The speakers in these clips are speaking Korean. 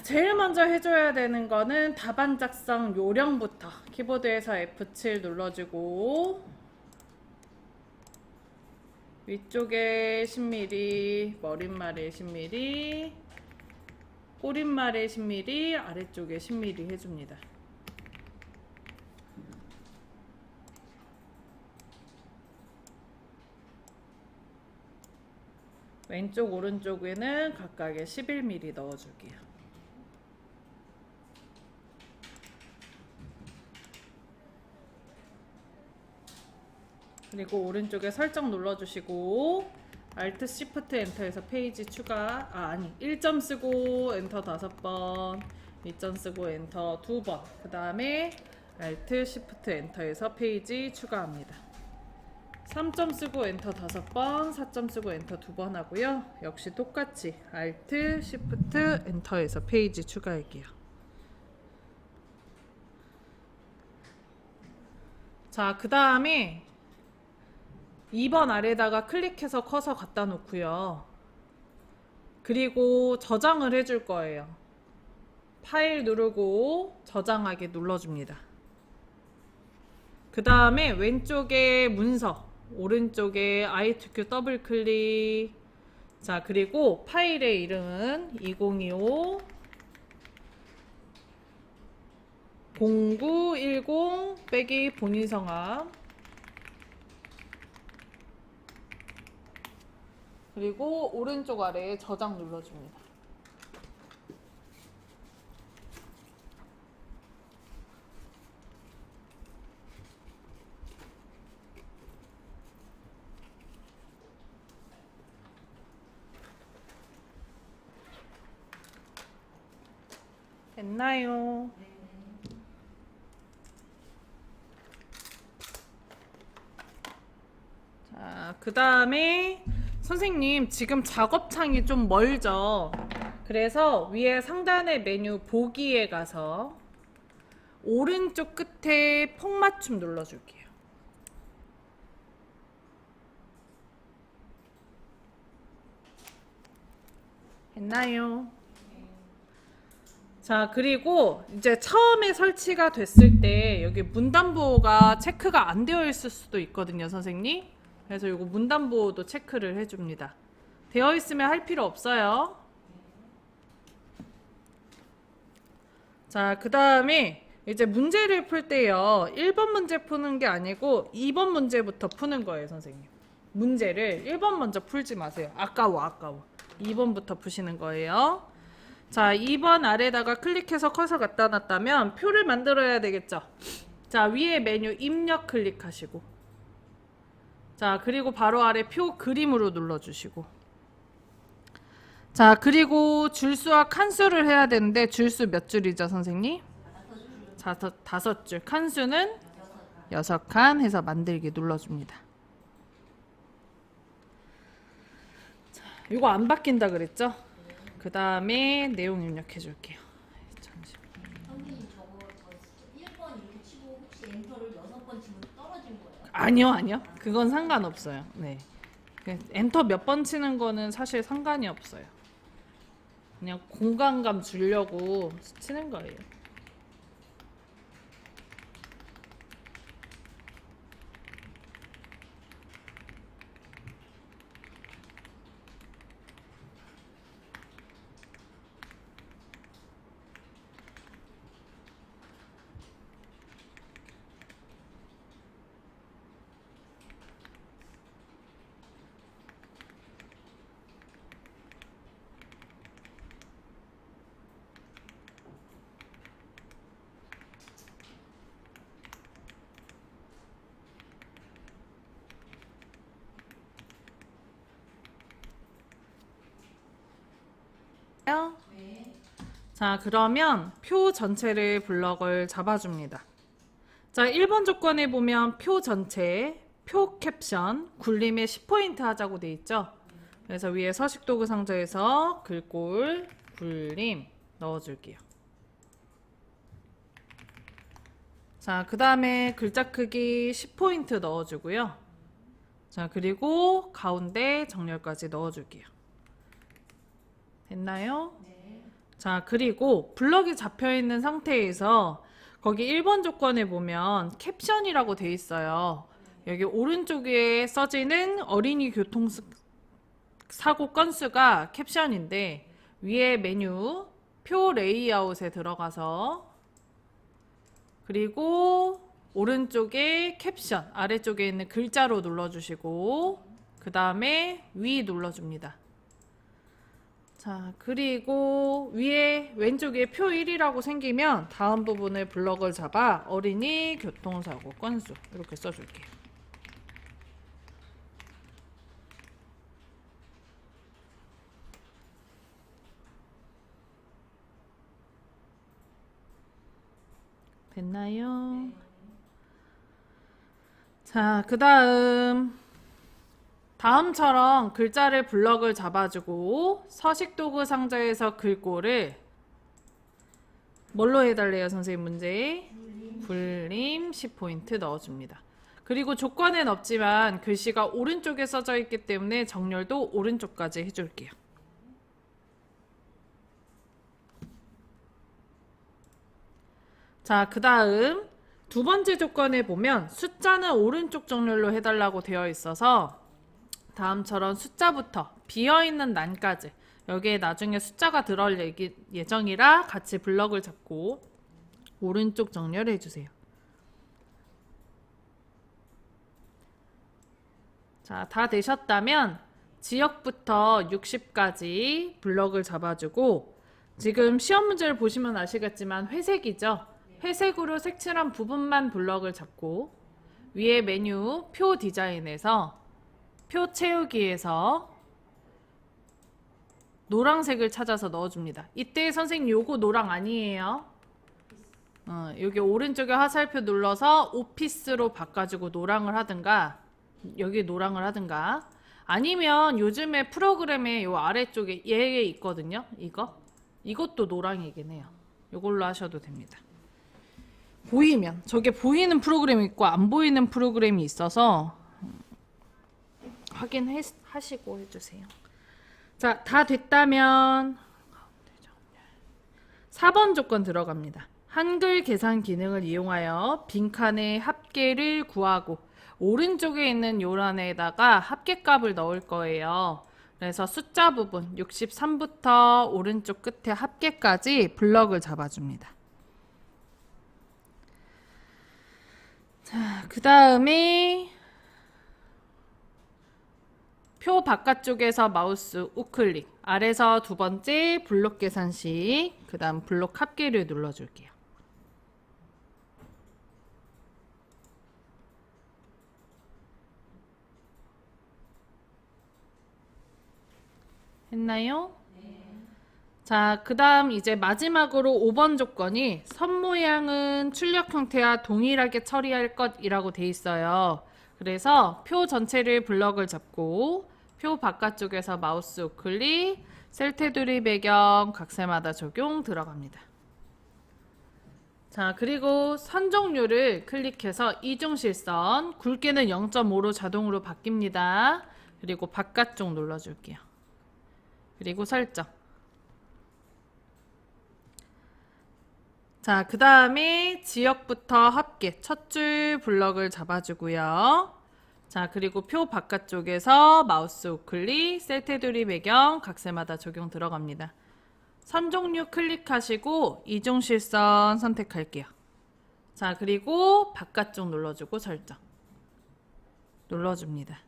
자, 제일 먼저 해줘야 되는 거는 답안 작성 요령부터 키보드에서 F7 눌러주고 위쪽에 10mm, 머릿말에 10mm, 꼬릿말에 10mm, 아래쪽에 10mm 해줍니다. 왼쪽 오른쪽에는 각각에 11mm 넣어줄게요. 그리고 오른쪽에 설정 눌러주시고 Alt Shift 엔터에서 페이지 추가 아 아니 1점 쓰고 엔터 다섯 번 2점 쓰고 엔터 두 번. 그 다음에 Alt Shift 엔터에서 페이지 추가합니다. 3점 쓰고 엔터 다섯 번 4점 쓰고 엔터 두 번 하고요. 역시 똑같이 Alt Shift 엔터에서 페이지 추가할게요. 자 그 다음에 2번 아래다가 클릭해서 커서 갖다 놓고요. 그리고 저장을 해줄 거예요. 파일 누르고 저장하기 눌러줍니다. 그 다음에 왼쪽에 문서, 오른쪽에 I2Q 더블 클릭. 자, 그리고 파일의 이름은 2025 0910 빼기 본인 성함 그리고 오른쪽 아래에 저장 눌러줍니다. 됐나요? 자, 그 다음에 선생님 지금 작업창이 좀 멀죠? 그래서 위에 상단의 메뉴 보기에 가서 오른쪽 끝에 폭맞춤 눌러줄게요. 했나요? 자, 그리고 이제 처음에 설치가 됐을 때 여기 문단보호가 체크가 안 되어 있을 수도 있거든요, 선생님. 그래서 이거 문단보호도 체크를 해줍니다. 되어 있으면 할 필요 없어요. 자, 그 다음에 이제 문제를 풀 때요. 1번 문제 푸는 게 아니고 2번 문제부터 푸는 거예요, 선생님. 문제를 1번 먼저 풀지 마세요. 아까워, 아까워. 2번부터 푸시는 거예요. 자, 2번 아래다가 클릭해서 커서 갖다 놨다면 표를 만들어야 되겠죠. 자, 위에 메뉴 입력 클릭하시고. 자, 그리고 바로 아래 표 그림으로 눌러주시고. 자, 그리고 줄수와 칸수를 해야 되는데 줄수 몇 줄이죠, 선생님? 다섯, 다섯 줄. 칸수는 여섯 칸 해서 만들기 눌러줍니다. 자, 이거 안 바뀐다 그랬죠? 그 다음에 내용 입력해 줄게요. 선생님 저거 저 1번 이렇게 치고 혹시 엔터를 6 번 치면 떨어진 거예요? 아니요, 아니요. 그건 상관없어요. 네. 그 엔터 몇 번 치는 거는 사실 상관이 없어요. 그냥 공간감 주려고 치는 거예요. 네. 자, 그러면 표 전체를 블럭을 잡아줍니다. 자, 1번 조건에 보면 표 전체, 표 캡션, 굴림에 10포인트 하자고 돼 있죠? 그래서 위에 서식 도구 상자에서 글꼴, 굴림 넣어줄게요. 자, 그 다음에 글자 크기 10포인트 넣어주고요. 자, 그리고 가운데 정렬까지 넣어줄게요. 됐나요? 네. 자, 그리고 블럭이 잡혀 있는 상태에서 거기 1번 조건에 보면 캡션이라고 돼 있어요. 여기 오른쪽에 써지는 어린이 교통 스- 사고 건수가 캡션인데 위에 메뉴 표 레이아웃에 들어가서 그리고 오른쪽에 캡션 아래쪽에 있는 글자로 눌러주시고 그 다음에 위 눌러줍니다. 자 그리고 위에 왼쪽에 표 1이라고 생기면 다음 부분을 블럭을 잡아 어린이 교통사고 건수 이렇게 써줄게요. 됐나요? 자, 그 다음. 다음처럼 글자를 블럭을 잡아주고 서식 도구 상자에서 글꼴을 뭘로 해달래요, 선생님 문제? 불림 10포인트 넣어줍니다. 그리고 조건은 없지만 글씨가 오른쪽에 써져 있기 때문에 정렬도 오른쪽까지 해줄게요. 자, 그 다음 두 번째 조건에 보면 숫자는 오른쪽 정렬로 해달라고 되어 있어서 다음처럼 숫자부터 비어있는 난까지 여기에 나중에 숫자가 들어올 얘기- 예정이라 같이 블럭을 잡고 오른쪽 정렬해 주세요. 자, 다 되셨다면 지역부터 60까지 블럭을 잡아주고 지금 시험 문제를 보시면 아시겠지만 회색이죠. 회색으로 색칠한 부분만 블럭을 잡고 위에 메뉴 표 디자인에서 표 채우기에서 노란색을 찾아서 넣어줍니다. 이때 선생님 요거 노랑 아니에요. 어, 여기 오른쪽에 화살표 눌러서 오피스로 바꿔주고 노랑을 하든가 여기 노랑을 하든가 아니면 요즘에 프로그램에 요 아래쪽에 얘 있거든요. 이거 이것도 노랑이긴 해요. 요걸로 하셔도 됩니다. 보이면 저게 보이는 프로그램이 있고 안 보이는 프로그램이 있어서 확인하시고 해주세요. 자, 다 됐다면 4번 조건 들어갑니다. 한글 계산 기능을 이용하여 빈칸의 합계를 구하고 오른쪽에 있는 요란에다가 합계값을 넣을 거예요. 그래서 숫자 부분 63부터 오른쪽 끝에 합계까지 블럭을 잡아줍니다. 자, 그 다음에 표 바깥쪽에서 마우스 우클릭 아래서 두 번째 블록 계산식 그 다음 블록 합계를 눌러줄게요. 했나요? 자, 그 다음 이제 마지막으로 5번 조건이 선 모양은 출력 형태와 동일하게 처리할 것이라고 돼 있어요. 그래서 표 전체를 블럭을 잡고 표 바깥쪽에서 마우스 우클릭, 셀 테두리 배경 각색마다 적용 들어갑니다. 자, 그리고 선 종류를 클릭해서 이중실선, 굵게는 0.5로 자동으로 바뀝니다. 그리고 바깥쪽 눌러줄게요. 그리고 설정. 자, 그 다음에 지역부터 합계 첫 줄 블럭을 잡아주고요. 자, 그리고 표 바깥쪽에서 마우스 우클릭, 셀 테두리 배경 각색마다 적용 들어갑니다. 선 종류 클릭하시고 이중 실선 선택할게요. 자, 그리고 바깥쪽 눌러주고 설정. 눌러줍니다.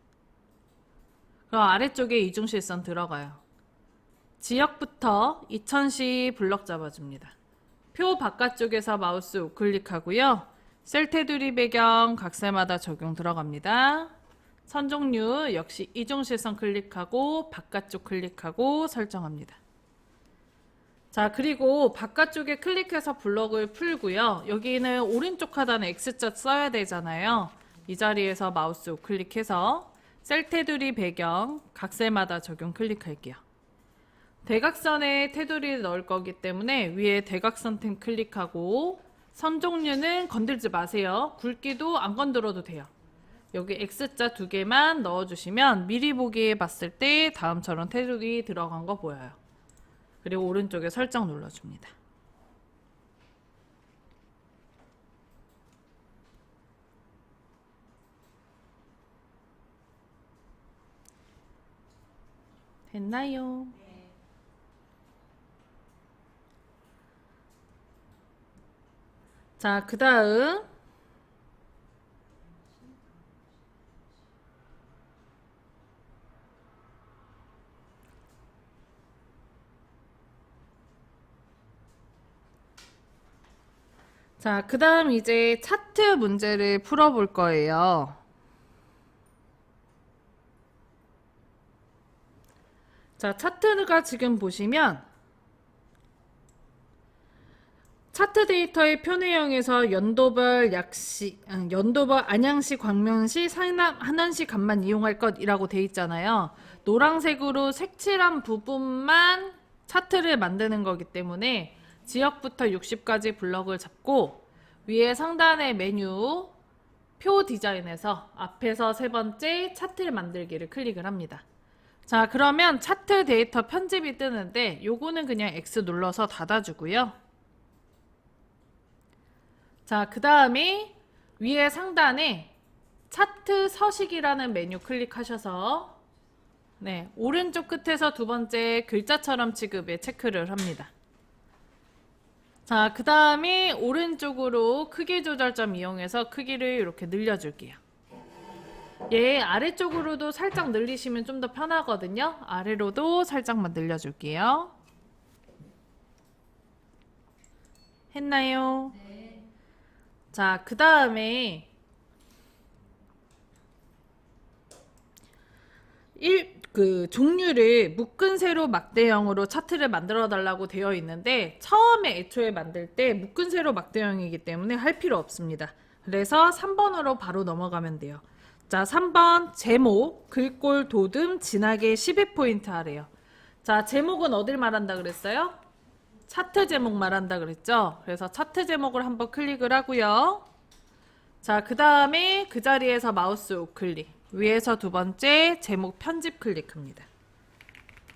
그럼 아래쪽에 이중 실선 들어가요. 지역부터 2000시 블럭 잡아줍니다. 표 바깥쪽에서 마우스 우클릭하고요. 셀 테두리 배경 각색마다 적용 들어갑니다. 선 종류 역시 이중 실선 클릭하고 바깥쪽 클릭하고 설정합니다. 자, 그리고 바깥쪽에 클릭해서 블럭을 풀고요. 여기는 오른쪽 하단에 X자 써야 되잖아요. 이 자리에서 마우스 우클릭해서 셀 테두리 배경 각색마다 적용 클릭할게요. 대각선에 테두리를 넣을 거기 때문에 위에 대각선 템 클릭하고 선 종류는 건들지 마세요. 굵기도 안 건드려도 돼요. 여기 X자 두 개만 넣어주시면 미리 보기에 봤을 때 다음처럼 테두리 들어간 거 보여요. 그리고 오른쪽에 설정 눌러줍니다. 됐나요? 자, 그 다음. 자, 그 다음 이제 차트 문제를 풀어볼 거예요. 자, 차트가 지금 보시면 차트 데이터의 표내형에서 연도별 약시, 아, 연도별 안양시, 광명시, 상남, 하남시 값만 이용할 것이라고 돼 있잖아요. 노란색으로 색칠한 부분만 차트를 만드는 거기 때문에 지역부터 60까지 블럭을 잡고 위에 상단의 메뉴 표 디자인에서 앞에서 세 번째 차트를 만들기를 클릭을 합니다. 자, 그러면 차트 데이터 편집이 뜨는데 요거는 그냥 X 눌러서 닫아주고요. 자, 그 다음에 위에 상단에 차트 서식이라는 메뉴 클릭하셔서 네, 오른쪽 끝에서 두 번째 글자처럼 취급에 체크를 합니다. 자, 그 다음에 오른쪽으로 크기 조절점 이용해서 크기를 이렇게 늘려줄게요. 얘 아래쪽으로도 살짝 늘리시면 좀 더 편하거든요. 아래로도 살짝만 늘려줄게요. 했나요? 자, 그 다음에 1, 그 종류를 묶은 세로 막대형으로 차트를 만들어 달라고 되어 있는데 처음에 애초에 만들 때 묶은 세로 막대형이기 때문에 할 필요 없습니다. 그래서 3번으로 바로 넘어가면 돼요. 자, 3번 제목 글꼴 도듬 진하게 12포인트 하래요. 자, 제목은 어딜 말한다 그랬어요? 차트 제목 말한다 그랬죠? 그래서 차트 제목을 한번 클릭을 하고요. 자, 그 다음에 그 자리에서 마우스 우클릭. 위에서 두 번째 제목 편집 클릭합니다.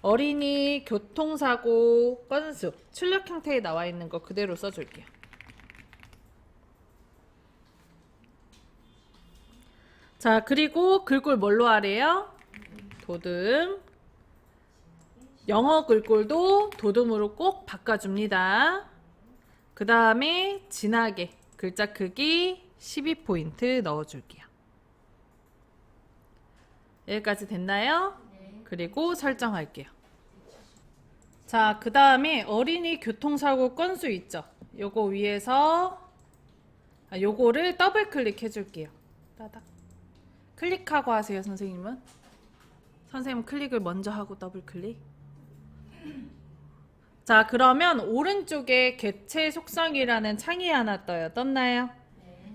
어린이 교통사고 건수 출력 형태에 나와 있는 거 그대로 써줄게요. 자, 그리고 글꼴 뭘로 하래요? 도듬. 영어 글꼴도 도듬으로 꼭 바꿔줍니다. 그 다음에 진하게 글자 크기 12포인트 넣어줄게요. 여기까지 됐나요? 그리고 설정할게요. 자, 그 다음에 어린이 교통사고 건수 있죠? 요거 위에서 아, 요거를 더블 클릭해 줄게요. 따닥. 클릭하고 하세요, 선생님은. 선생님 클릭을 먼저 하고 더블 클릭. 자, 그러면 오른쪽에 개체 속성이라는 창이 하나 떠요. 떴나요?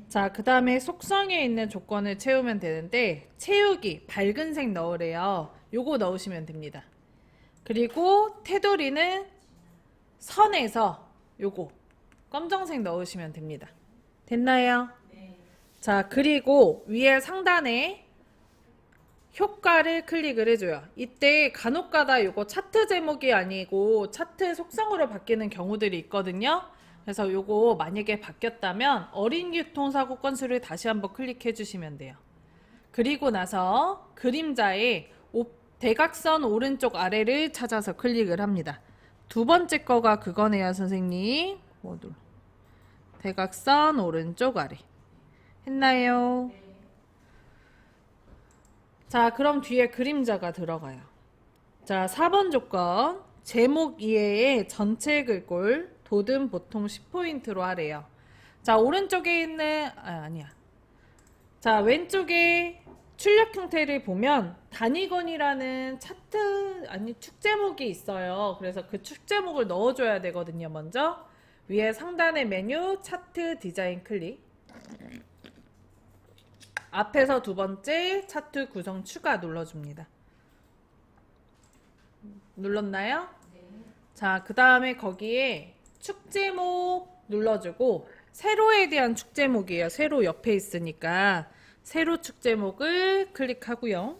자, 그 다음에 속성에 있는 조건을 채우면 되는데, 채우기, 밝은색 넣으래요. 요거 넣으시면 됩니다. 그리고 테두리는 선에서 요거, 검정색 넣으시면 됩니다. 됐나요? 자, 그리고 위에 상단에 효과를 클릭을 해줘요. 이때 간혹가다 요거 차트 제목이 아니고 차트 속성으로 바뀌는 경우들이 있거든요. 그래서 요거 만약에 바뀌었다면 어린 교통사고 건수를 다시 한번 클릭해 주시면 돼요. 그리고 나서 그림자에 오- 대각선 오른쪽 아래를 찾아서 클릭을 합니다. 두 번째 거가 그거네요, 선생님. 뭐 눌러. 대각선 오른쪽 아래. 했나요? 자, 그럼 뒤에 그림자가 들어가요. 자, 4번 조건. 제목 이외에 전체 글꼴 도듬 보통 10포인트로 하래요. 자, 오른쪽에 있는 아, 아니야. 자, 왼쪽에 출력 형태를 보면 단위건이라는 차트 아니 축 제목이 있어요. 그래서 그 축 제목을 넣어 줘야 되거든요. 먼저 위에 상단의 메뉴 차트 디자인 클릭. 앞에서 두 번째 차트 구성 추가 눌러줍니다. 눌렀나요? 자, 그 다음에 거기에 축 제목 눌러주고 세로에 대한 축 제목이에요. 세로 옆에 있으니까 세로 축 제목을 클릭하고요.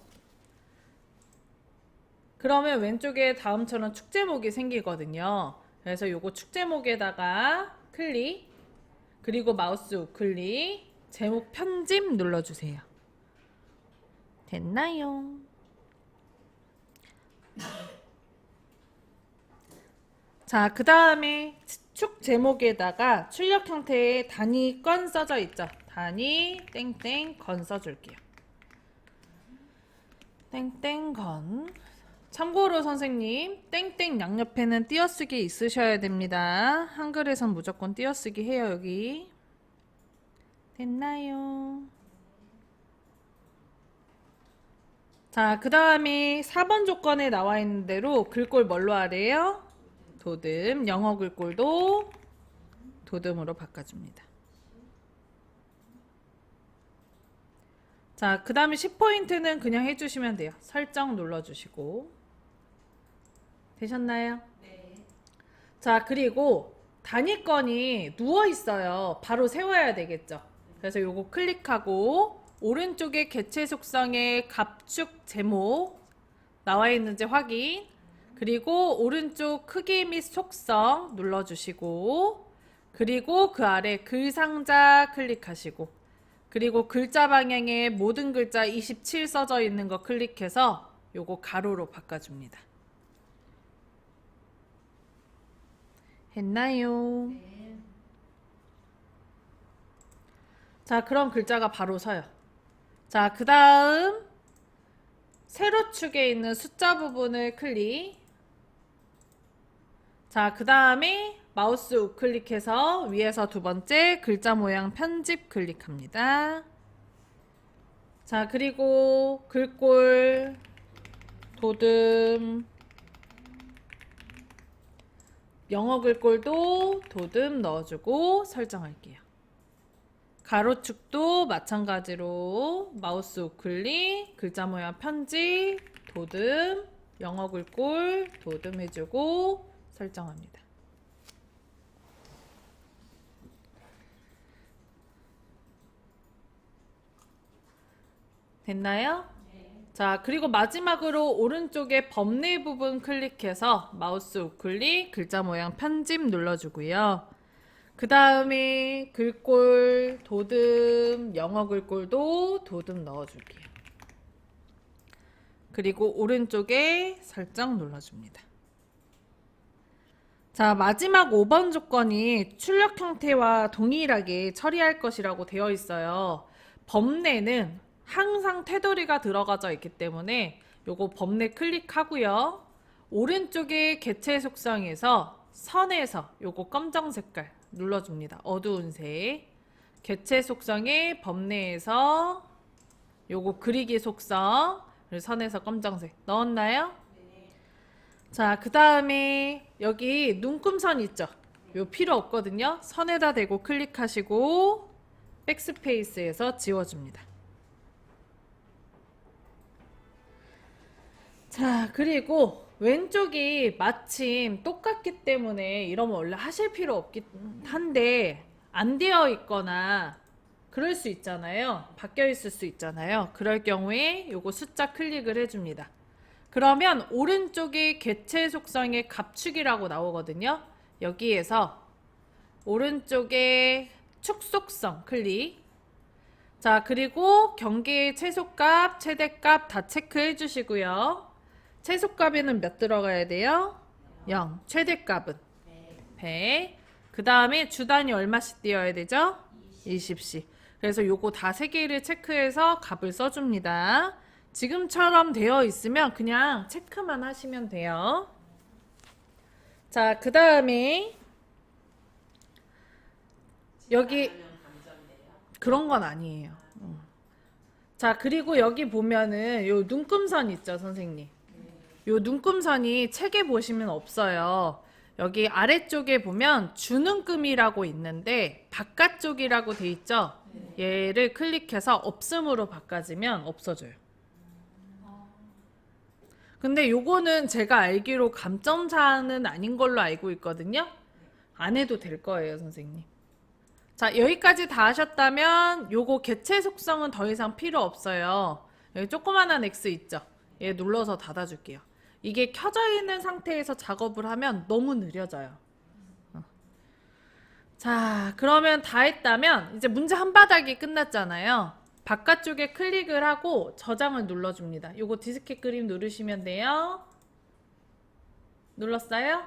그러면 왼쪽에 다음처럼 축 제목이 생기거든요. 그래서 요거 축 제목에다가 클릭 그리고 마우스 우클릭 제목 편집 눌러주세요. 됐나요? 자, 그 다음에 축 제목에다가 출력 형태의 단위 건 써져 있죠. 단위 땡땡 건 써줄게요. 땡땡 건. 참고로 선생님, 땡땡 양 옆에는 띄어쓰기 있으셔야 됩니다. 한글에선 무조건 띄어쓰기 해요, 여기. 됐나요? 자, 그 다음에 4번 조건에 나와 있는 대로 글꼴 뭘로 하래요? 도듬. 영어 글꼴도 도듬으로 바꿔줍니다. 자, 그 다음에 10포인트는 그냥 해주시면 돼요. 설정 눌러주시고. 되셨나요? 네. 자, 그리고 단위권이 누워 있어요. 바로 세워야 되겠죠. 그래서 요거 클릭하고 오른쪽에 개체 속성의 갑축 제목 나와 있는지 확인. 그리고 오른쪽 크기 및 속성 눌러주시고 그리고 그 아래 글 상자 클릭하시고 그리고 글자 방향에 모든 글자 27 써져 있는 거 클릭해서 요거 가로로 바꿔줍니다. 했나요? 네. 자, 그럼 글자가 바로 서요. 자, 그 다음 세로축에 있는 숫자 부분을 클릭. 자, 그 다음에 마우스 우클릭해서 위에서 두 번째 글자 모양 편집 클릭합니다. 자, 그리고 글꼴, 도듬, 영어 글꼴도 도듬 넣어주고 설정할게요. 가로축도 마찬가지로 마우스 우클릭, 글자 모양 편집, 도듬, 영어 글꼴 도듬 해주고 설정합니다. 됐나요? 자, 그리고 마지막으로 오른쪽에 범례 부분 클릭해서 마우스 우클릭, 글자 모양 편집 눌러주고요. 그 다음에 글꼴, 도듬, 영어 글꼴도 도듬 넣어줄게요. 그리고 오른쪽에 설정 눌러줍니다. 자, 마지막 5번 조건이 출력 형태와 동일하게 처리할 것이라고 되어 있어요. 범례는 항상 테두리가 들어가져 있기 때문에 요거 범례 클릭하고요. 오른쪽에 개체 속성에서 선에서 요거 검정 색깔 눌러줍니다. 어두운 색. 개체 속성의 범례에서 요거 그리기 속성 그리고 선에서 검정색 넣었나요? 자, 그 다음에 여기 눈금선 있죠? 요 필요 없거든요. 선에다 대고 클릭하시고 백스페이스에서 지워줍니다. 자, 그리고 왼쪽이 마침 똑같기 때문에 이러면 원래 하실 필요 없긴 한데 안 되어 있거나 그럴 수 있잖아요. 바뀌어 있을 수 있잖아요. 그럴 경우에 요거 숫자 클릭을 해줍니다. 그러면 오른쪽에 개체 속성의 갑축이라고 나오거든요. 여기에서 오른쪽에 축 속성 클릭. 자, 그리고 경계의 최소값, 최대값 다 체크해 주시고요. 최소값에는 몇 들어가야 돼요? 0. 최대값은 100. 그 다음에 주단위 얼마씩 띄어야 되죠? 20씩. 그래서 요거 다 세 개를 체크해서 값을 써줍니다. 지금처럼 되어 있으면 그냥 체크만 하시면 돼요. 자, 그 다음에 여기 그런 건 아니에요. 음. 자, 그리고 여기 보면은 요 눈금선 있죠, 선생님. 요 눈금선이 책에 보시면 없어요. 여기 아래쪽에 보면 주눈금이라고 있는데 바깥쪽이라고 돼 있죠. 얘를 클릭해서 없음으로 바꿔주면 없어져요. 근데 요거는 제가 알기로 감점사는 아닌 걸로 알고 있거든요. 안 해도 될 거예요, 선생님. 자, 여기까지 다 하셨다면 요거 개체 속성은 더 이상 필요 없어요. 여기 조그만한 X 있죠? 얘 눌러서 닫아줄게요. 이게 켜져 있는 상태에서 작업을 하면 너무 느려져요. 어. 자, 그러면 다 했다면 이제 문제 한 바닥이 끝났잖아요. 바깥쪽에 클릭을 하고 저장을 눌러줍니다. 요거 디스켓 그림 누르시면 돼요. 눌렀어요?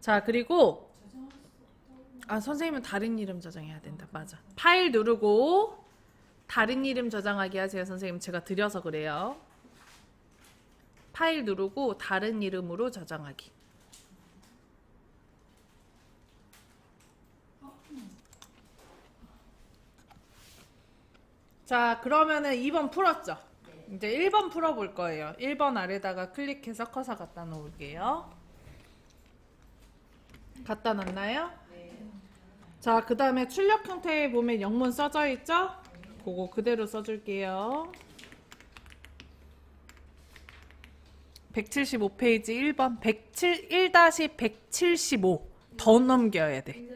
자, 그리고 아, 선생님은 다른 이름 저장해야 된다. 맞아. 파일 누르고 다른 이름 저장하기 하세요. 선생님 제가 드려서 그래요. 파일 누르고 다른 이름으로 저장하기. 자, 그러면은 2번 풀었죠? 이제 1번 풀어볼 거예요. 1번 아래다가 클릭해서 커서 갖다 놓을게요. 갖다 놨나요? 자, 그 다음에 출력 형태에 보면 영문 써져 있죠? 그거 그대로 써줄게요. 175페이지 1번 107, 1-175 더 넘겨야 돼.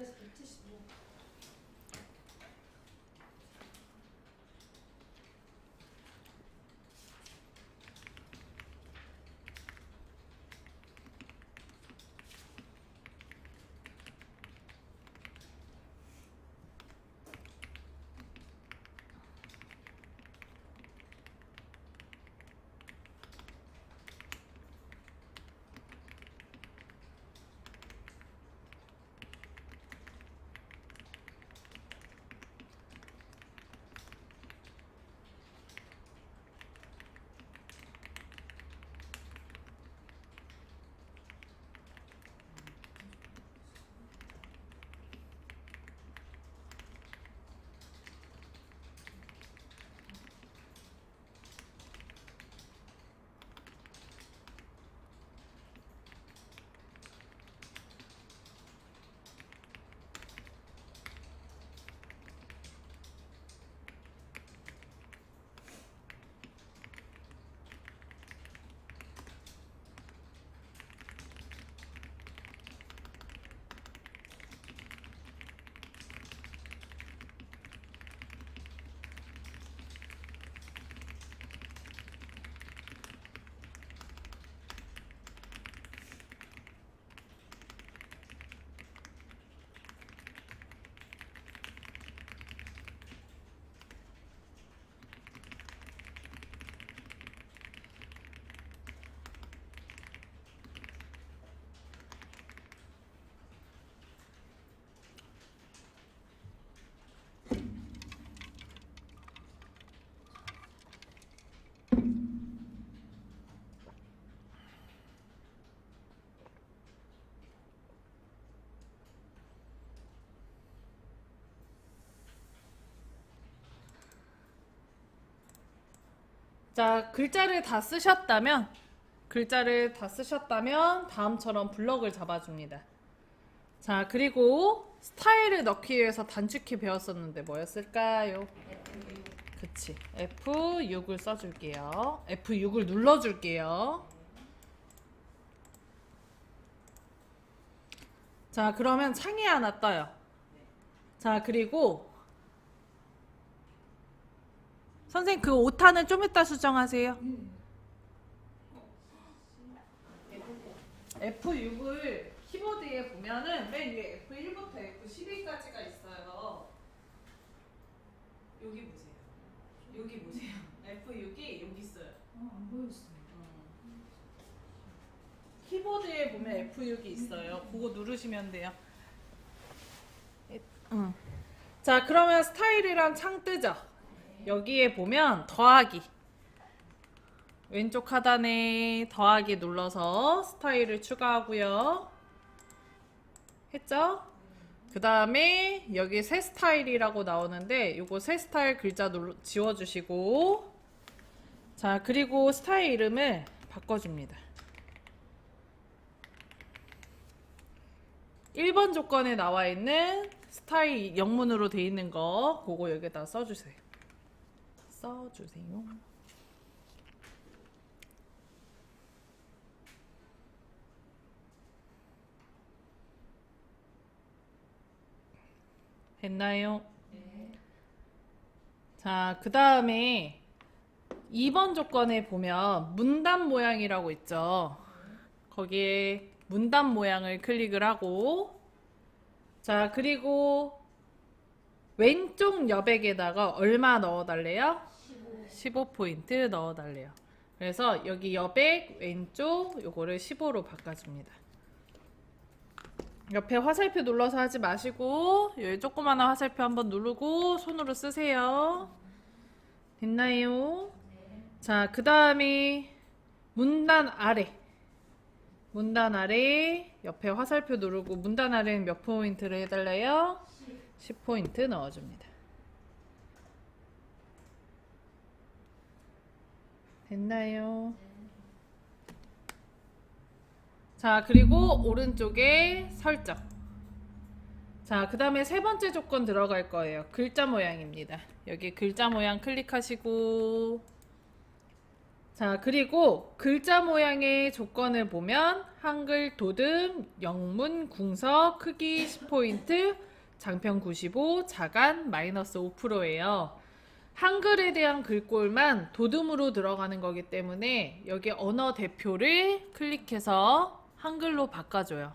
자, 글자를 다 쓰셨다면 글자를 다 쓰셨다면 다음처럼 블럭을 잡아줍니다. 자, 그리고 스타일을 넣기 위해서 단축키 배웠었는데 뭐였을까요? 그치. F6을 써줄게요. F6을 눌러줄게요. 자, 그러면 창이 하나 떠요. 자, 그리고 선생님 그 오타는 좀 이따 수정하세요. F6을 키보드에 보면은 맨 위에 F1부터 F12까지가 있어요. 여기 보세요. 여기 보세요. F6이 여기 있어요. 안 보였어요. 키보드에 보면 F6이 있어요. 그거 누르시면 돼요. 에, 응. 자, 그러면 스타일이란 창 뜨죠? 여기에 보면 더하기. 왼쪽 하단에 더하기 눌러서 스타일을 추가하고요. 했죠? 그 다음에 여기 새 스타일이라고 나오는데 요거 새 스타일 글자 지워주시고 자 그리고 스타일 이름을 바꿔줍니다. 1번 조건에 나와 있는 스타일 영문으로 돼 있는 거 그거 여기다 써주세요. 써주세요. 했나요? 자, 그 다음에 2번 조건에 보면 문단 모양이라고 있죠. 거기에 문단 모양을 클릭을 하고 자, 그리고 왼쪽 여백에다가 얼마 넣어달래요? 15포인트 넣어달래요. 그래서 여기 여백 왼쪽 요거를 15로 바꿔줍니다. 옆에 화살표 눌러서 하지 마시고 여기 조그마한 화살표 한번 누르고 손으로 쓰세요. 됐나요? 자, 그 다음에 문단 아래. 문단 아래 옆에 화살표 누르고 문단 아래는 몇 포인트를 해달래요? 10포인트 넣어줍니다. 됐나요? 자, 그리고 오른쪽에 설정. 자, 그 다음에 세 번째 조건 들어갈 거예요. 글자 모양입니다. 여기 글자 모양 클릭하시고. 자, 그리고 글자 모양의 조건을 보면 한글 도듬, 영문, 궁서, 크기 10포인트, 장편 95, 자간 마이너스 5%예요. 한글에 대한 글꼴만 도듬으로 들어가는 거기 때문에 여기 언어 대표를 클릭해서 한글로 바꿔줘요.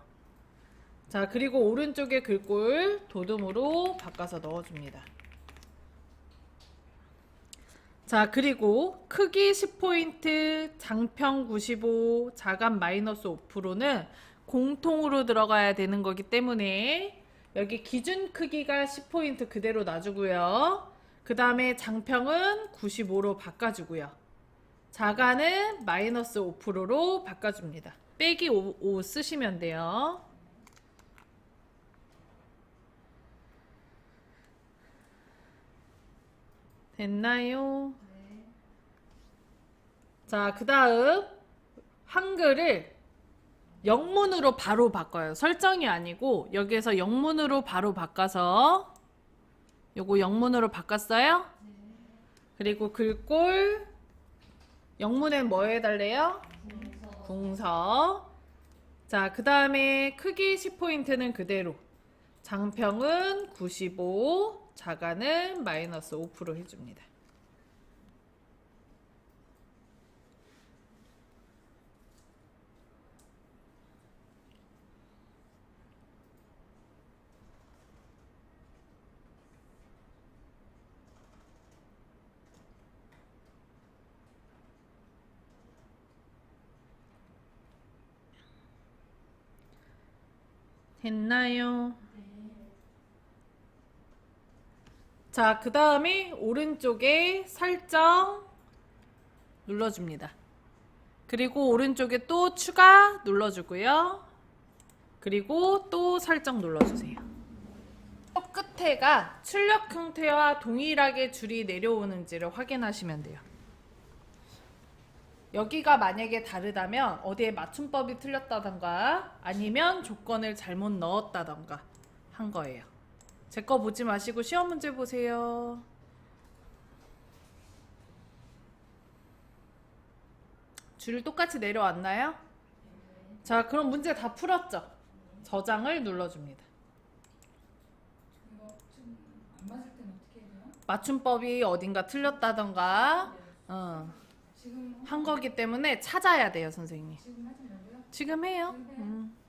자, 그리고 오른쪽에 글꼴 도듬으로 바꿔서 넣어줍니다. 자, 그리고 크기 10포인트, 장평 95, 자간 마이너스 5%는 공통으로 들어가야 되는 거기 때문에 여기 기준 크기가 10포인트 그대로 놔주고요. 그 다음에 장평은 95로 바꿔주고요. 자간은 마이너스 5%로 바꿔줍니다. 빼기 5, 5 쓰시면 돼요. 됐나요? 자, 그 다음 한글을 영문으로 바로 바꿔요. 설정이 아니고 여기에서 영문으로 바로 바꿔서 요거 영문으로 바꿨어요? 그리고 글꼴 영문엔 뭐 해달래요? 궁서. 자, 그 다음에 크기 10포인트는 그대로. 장평은 95, 자간은 마이너스 5% 해줍니다. 됐나요? 자, 그 다음에 오른쪽에 설정 눌러줍니다. 그리고 오른쪽에 또 추가 눌러주고요. 그리고 또 설정 눌러주세요. 끝에가 출력 형태와 동일하게 줄이 내려오는지를 확인하시면 돼요. 여기가 만약에 다르다면 어디에 맞춤법이 틀렸다던가 아니면 조건을 잘못 넣었다던가 한 거예요. 제 거 보지 마시고 시험 문제 보세요. 줄 똑같이 내려왔나요? 자, 그럼 문제 다 풀었죠? 저장을 눌러줍니다. 맞춤법이 어딘가 틀렸다던가 어, 한 거기 때문에 찾아야 돼요, 선생님이. 지금 해요. 음. 자,